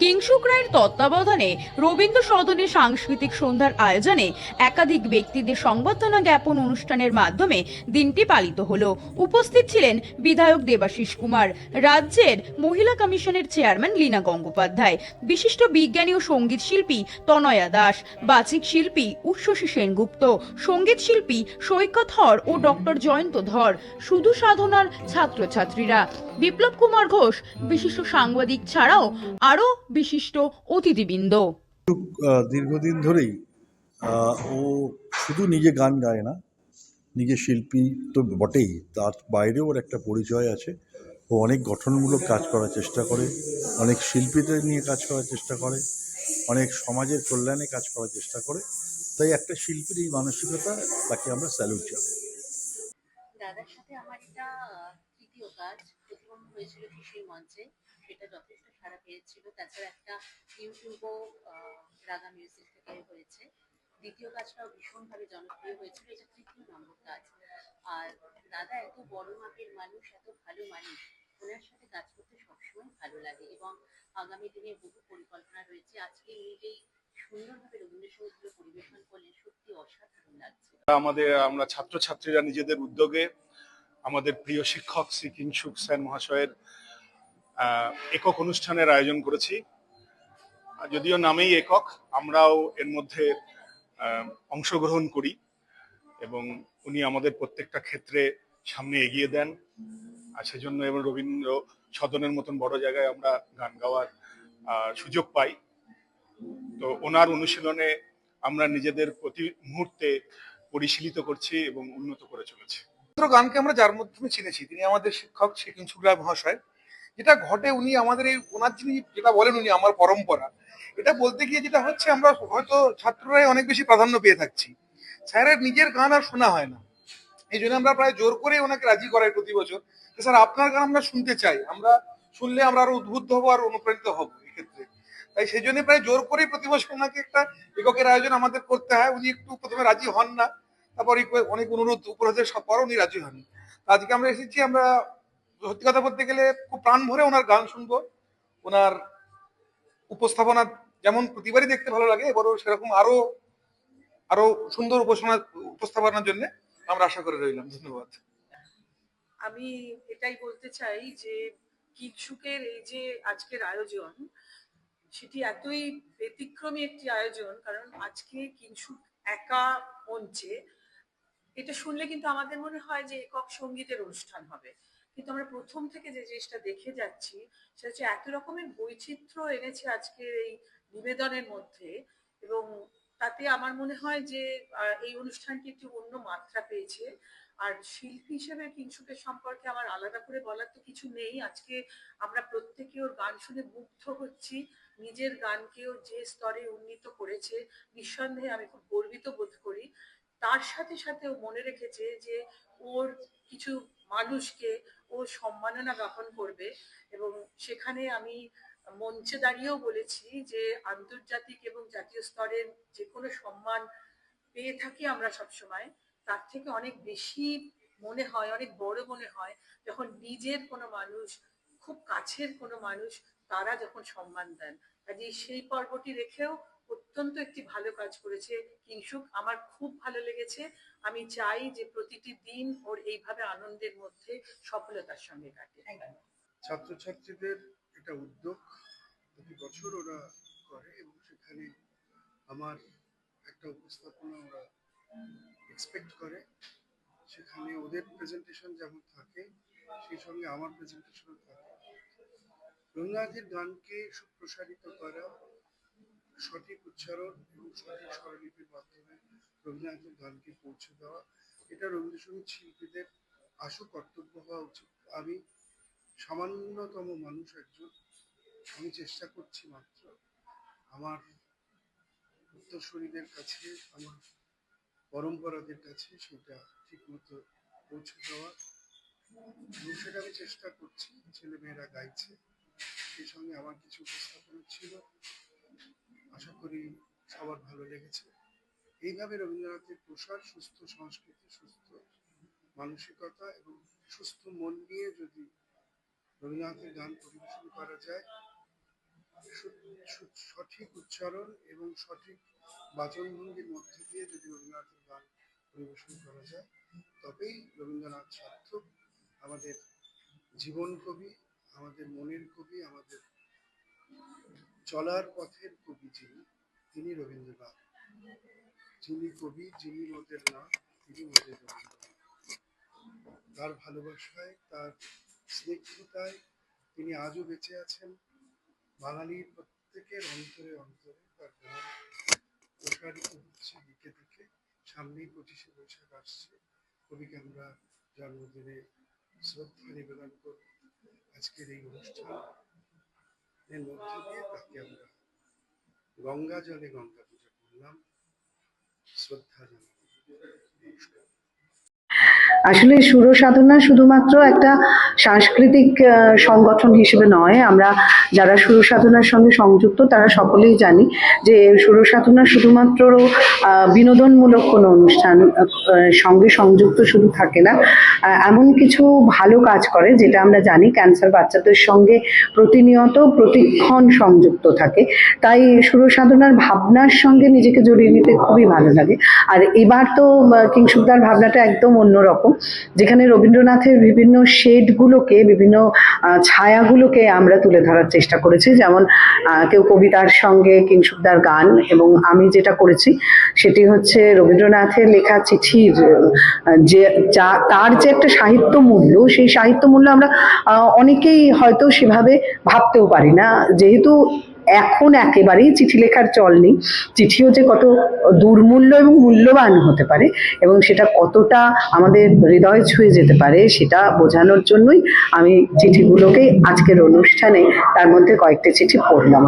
কিংসুক রায়ের তত্ত্বাবধানে রবীন্দ্র সদনে সাংস্কৃতিক সন্ধ্যার আয়োজনে একাধিক ব্যক্তিদের সংবর্ধনা জ্ঞাপন অনুষ্ঠানের মাধ্যমে দিনটি পালিত হলো। উপস্থিত ছিলেন বিধায়ক দেবাশিস কুমার, রাজ্যের মহিলা কমিশনের চেয়ারম্যান লীনা গঙ্গোপাধ্যায়, বিশিষ্ট বিজ্ঞানী ও সংগীত শিল্পী তনয়া দাস, বাচিক শিল্পী উচ্ছ্বসী সেনগুপ্ত, সংগীত শিল্পী সৈকত ধর ও ডক্টর জয়ন্ত ধর শুধু সাধনার ছাত্রছাত্রীরা। বিপ্লব কুমার ঘোষ, বিশিষ্ট সাংবাদিক ছাড়াও আরও বিশিষ্ট অতিথিবৃন্দ। দীর্ঘদিন ধরেই ও শুধু নিজে গান গায় না নিজে শিল্পী তো বটেই তার বাইরেও ওর একটা পরিচয় আছে। ও অনেক গঠনমূলক কাজ করার চেষ্টা করে অনেক শিল্পীদের নিয়ে কাজ করার চেষ্টা করে অনেক সমাজের কল্যাণে কাজ করার চেষ্টা করে তাই একটা শিল্পীর এই মানসিকতা তাকে আমরা স্যালুট জানাই। দাদার সাথে আমার এটা তৃতীয় কাজ প্রথম হয়েছিল কৃষির মঞ্চে। সেটা যথেষ্ট সারা পেয়েছিল তাছাড়া একটা ইউটিউবও রাগা মিউজিক থেকে হয়েছে। দ্বিতীয় কাজটাও ভীষণভাবে জনপ্রিয় হয়েছিল, এটা তৃতীয় নম্বর কাজ আর দাদা এত বড় মাপের মানুষ, এত ভালো মানুষ, ওনার সাথে কাজ করতে সবসময় ভালো লাগে এবং আগামী দিনে বহু পরিকল্পনা রয়েছে। আজকে নিজেই সুন্দরভাবে রবীন্দ্রসঙ্গীতগুলো পরিবেশন করলেন, সত্যি অসাধারণ লাগছে। আমাদের, আমরা ছাত্রছাত্রীরা নিজেদের উদ্যোগে আমাদের প্রিয় শিক্ষক শ্রী কিংসুক সেন মহাশয়ের একক অনুষ্ঠানের আয়োজন করেছি। যদিও নামেই একক, আমরাও এর মধ্যে অংশগ্রহণ করি এবং উনি আমাদের প্রত্যেকটা ক্ষেত্রে সামনে এগিয়ে দেন। আর সেজন্য এবং রবীন্দ্র সদনের মতন বড় জায়গায় আমরা গান গাওয়ার সুযোগ পাই। তো ওনার অনুশীলনে আমরা নিজেদের প্রতি মুহূর্তে পরিশীলিত করছি এবং উন্নত করে চলেছি। গানকে আমরা যার মাধ্যমে চিনেছি, তিনি আমাদের শিক্ষক কিংসুক রায় মহাশয়। যেটা ঘটে উনি আমাদের এই ওনার যিনি যেটা বলেন উনি, আমার পরম্পরা, এটা বলতে গিয়ে যেটা হচ্ছে আমরা হয়তো ছাত্ররাই অনেক বেশি প্রাধান্য পেয়ে থাকছি। স্যারের নিজের গান আর শোনা হয় না। এই জন্য আমরা প্রায় জোর করে ওনাকে রাজি করাই প্রতি বছর। স্যার, আপনার গান আমরা শুনতে চাই। আমরা শুনলে আমরা আরও উদ্বুদ্ধ হব, আর অনুপ্রাণিত হব এক্ষেত্রে তাই সেই জন্য প্রায় জোর করেই প্রতি বছর ওনাকে একটা এককের আয়োজন আমাদের করতে হয়। উনি একটু প্রথমে রাজি হন না। তারপর অনেক অনুরোধ উপরোধের সব পর উনি রাজি হন আজকে আমরা এসেছি, আমরা সত্যি কথা বলতে গেলে খুব প্রাণ ভরে ওনার গান শুনব। ওনার উপস্থাপনা যেমন প্রতিবারই দেখতে ভালো লাগে, এবারও সেরকম আরও আরও সুন্দর উপস্থাপনা, উপস্থাপনার জন্য আমরা আশা করে রইলাম। ধন্যবাদ। আমি এটাই বলতে চাই যে কিংসুকের এই যে আজকের আয়োজন, সেটি এতই ব্যতিক্রমী একটি আয়োজন, কারণ আজকে কিংসুক একা মঞ্চে, এটা শুনলে কিন্তু আমাদের মনে হয় যে একক সঙ্গীতের অনুষ্ঠান হবে। কিন্তু আমরা প্রথম থেকে যে জিনিসটা দেখে যাচ্ছি, সেটা হচ্ছে এত রকমের বৈচিত্র্য এনেছে আজকের এই নিবেদনের মধ্যে এবং তাতে আমার মনে হয় যে এই অনুষ্ঠানটি একটি অন্য মাত্রা পেয়েছে। আর শিল্পী হিসেবে কিংসুকের সম্পর্কে আমার আলাদা করে বলার তো কিছু নেই। আজকে আমরা প্রত্যেকে ওর গান শুনে মুগ্ধ হচ্ছি। নিজের গানকেও যে স্তরে উন্নীত করেছে, নিঃসন্দেহে আমি খুব গর্বিত বোধ করি। তার সাথে সাথে ও মনে রেখেছে যে, ওর কিছু মানুষকে ও সম্মাননা জ্ঞাপন করবে এবং সেখানে আমি মঞ্চে দাঁড়িয়েও বলেছি যে আন্তর্জাতিক এবং জাতীয় স্তরের যে কোনো সম্মান পেয়ে থাকি আমরা সবসময়, তার থেকে অনেক বেশি মনে হয়, অনেক বড় মনে হয় যখন নিজের কোনো মানুষ, খুব কাছের কোনো মানুষ, তারা যখন সম্মান দেন। কাজে সেই পর্বটি রেখেও অত্যন্ত একটি ভালো কাজ করেছে কিংসুক। আমার খুব ভালো লেগেছে। আমি চাই যে প্রতিটি দিন ওর এইভাবে আনন্দের মধ্যে সফলতার সঙ্গে কাটে। ছাত্রছাত্রীদের এটা উদ্যোগ প্রতি বছর ওরা করে এবং সেখানে আমার একটা উপস্থাপনা ওরা এক্সপেক্ট করে। সেখানে ওদের প্রেজেন্টেশন যেমন থাকে সেই সঙ্গে আমার প্রেজেন্টেশন থাকে। রবীন্দ্রনাথের গানকে সুপ্রসারিত করা সঠিক উচ্চারণ এবং সঠিক স্বরলিপির মাধ্যমে রবীন্দ্রনাথের গানকে পৌঁছে দেওয়া, এটা রবীন্দ্রসঙ্গীত শিল্পীদের আশু কর্তব্য হওয়া উচিত। আমি সামান্যতম মানুষ একজন, আমি চেষ্টা করছি মাত্র আমার উত্তরসূরিদের কাছে, আমার পরম্পরাদের কাছে সেটা ঠিকমতো পৌঁছে দেওয়া এবং সেটা আমি চেষ্টা করছি ছেলে মেয়েরা গাইছে। সেই সঙ্গে আমার কিছু উপস্থাপনা ছিল। আশা করি সবার ভালো লেগেছে। এইভাবে রবীন্দ্রনাথের প্রসার, সুস্থ সংস্কৃতি, সুস্থ মানসিকতা এবং সুস্থ মন নিয়ে যদি রবীন্দ্রনাথের গান পরিবেশন করা যায় সঠিক উচ্চারণ এবং সঠিক বাচনভঙ্গির মধ্যে দিয়ে যদি রবীন্দ্রনাথের গান পরিবেশন করা যায়, তবেই রবীন্দ্রনাথ সার্থক, আমাদের জীবন কবি আমাদের মনের কবি, আমাদের চলার পথের কবি যিনি, তিনি রবীন্দ্রনাথ। যিনি কবি, যিনি মোদের না তিনি মোদের রবীন্দ্রনাথ। তার ভালোবাসায়, তার স্নিগ্ধতায় তিনি আজও বেঁচে আছেন। বাঙালির প্রত্যেকের অন্তরে অন্তরে তার গান প্রসারিত হচ্ছে দিকে দিকে। সামনেই পঁচিশে বৈশাখ আসছে। কবিকে আমরা জন্মদিনে শ্রদ্ধা নিবেদন করব। আজকের এই অনুষ্ঠান। এর মধ্য দিয়ে তাকে আমরা গঙ্গা জলে গঙ্গা পূজা করলাম। শ্রদ্ধা জানালাম নমস্কার। আসলে সুর সাধনা শুধুমাত্র একটা সাংস্কৃতিক সংগঠন হিসেবে নয়। আমরা যারা সুর সাধনার সঙ্গে সংযুক্ত, তারা সকলেই জানি যে সুর সাধনা শুধুমাত্র বিনোদনমূলক কোনো অনুষ্ঠান সঙ্গে সংযুক্ত শুধু থাকে না। এমন কিছু ভালো কাজ করে যেটা আমরা জানি ক্যান্সার বাচ্চাদের সঙ্গে প্রতিনিয়ত, প্রতিক্ষণ সংযুক্ত থাকে। তাই সুর সাধনার ভাবনার সঙ্গে নিজেকে জড়িয়ে নিতে খুবই ভালো লাগে। আর এবার তো কিংসুকদার ভাবনাটা একদম অন্যরকম। যেখানে রবীন্দ্রনাথের বিভিন্ন শেডগুলোকে, বিভিন্ন ছায়াগুলোকে আমরা তুলে ধরার চেষ্টা করেছি। যেমন কেউ কবিতার সঙ্গে কিংসুকদার গান এবং আমি যেটা করেছি, সেটি হচ্ছে রবীন্দ্রনাথের লেখা চিঠির যা তার যে একটা সাহিত্য মূল্য সেই সাহিত্য মূল্য আমরা অনেকেই হয়তো সেভাবে ভাবতেও পারি না। যেহেতু এখন একেবারেই চিঠি লেখার চল নেই। চিঠিও যে কত দুর্মূল্য এবং মূল্যবান হতে পারে এবং সেটা কতটা আমাদের হৃদয় ছুঁয়ে যেতে পারে সেটা বোঝানোর জন্যই আমি চিঠিগুলোকে আজকের অনুষ্ঠানে তার মধ্যে কয়েকটি চিঠি পড়লাম।